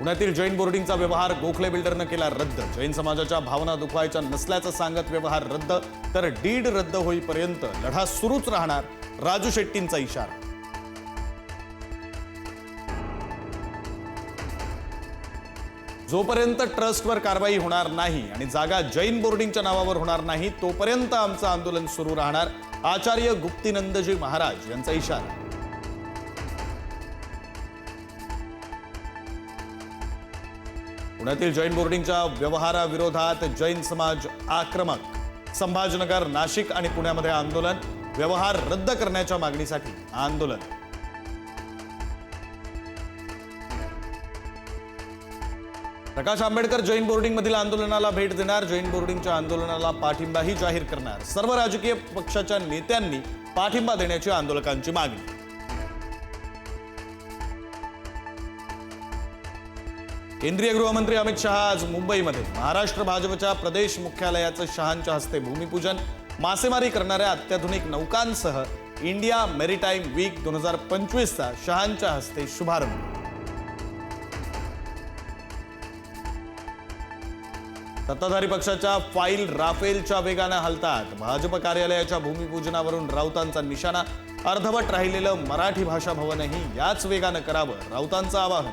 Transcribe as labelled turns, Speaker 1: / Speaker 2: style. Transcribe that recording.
Speaker 1: पुण्यातील जैन बोर्डिंगचा व्यवहार गोखले बिल्डरनं केला रद्द. जैन समाजाच्या भावना दुखवायच्या नसल्याचं सांगत व्यवहार रद्द तर डीड रद्द होईपर्यंत लढा सुरूच राहणार राजू शेट्टींचा इशारा. जोपर्यंत ट्रस्टवर कारवाई होणार नाही आणि जागा जैन बोर्डिंगच्या नावावर होणार नाही तोपर्यंत आमचं आंदोलन सुरू राहणार आचार्य गुप्तीनंदजी महाराज यांचा इशारा. पुण्यातील जैन बोर्डिंगच्या व्यवहाराविरोधात जैन समाज आक्रमक संभाजीनगर नाशिक आणि पुण्यामध्ये आंदोलन व्यवहार रद्द करण्याच्या मागणीसाठी आंदोलन. प्रकाश आंबेडकर जैन बोर्डिंगमधील आंदोलनाला भेट देणार जैन बोर्डिंगच्या आंदोलनाला पाठिंबाही जाहीर करणार. सर्व राजकीय पक्षाच्या नेत्यांनी पाठिंबा देण्याची आंदोलकांची मागणी. केंद्रीय गृहमंत्री अमित शहा आज मुंबईमध्ये. महाराष्ट्र भाजपच्या प्रदेश मुख्यालयाचं शहांच्या हस्ते भूमिपूजन मासेमारी करणाऱ्या अत्याधुनिक नौकांसह इंडिया मेरीटाईम वीक दोन हजार पंचवीसचा शहांच्या हस्ते शुभारंभ. सत्ताधारी पक्षाच्या फाईल राफेलच्या वेगानं हलतात. भाजप कार्यालयाच्या भूमिपूजनावरून राऊतांचा निशाणा. अर्धवट राहिलेलं मराठी भाषा भवनही याच वेगानं करावं राऊतांचं आवाहन.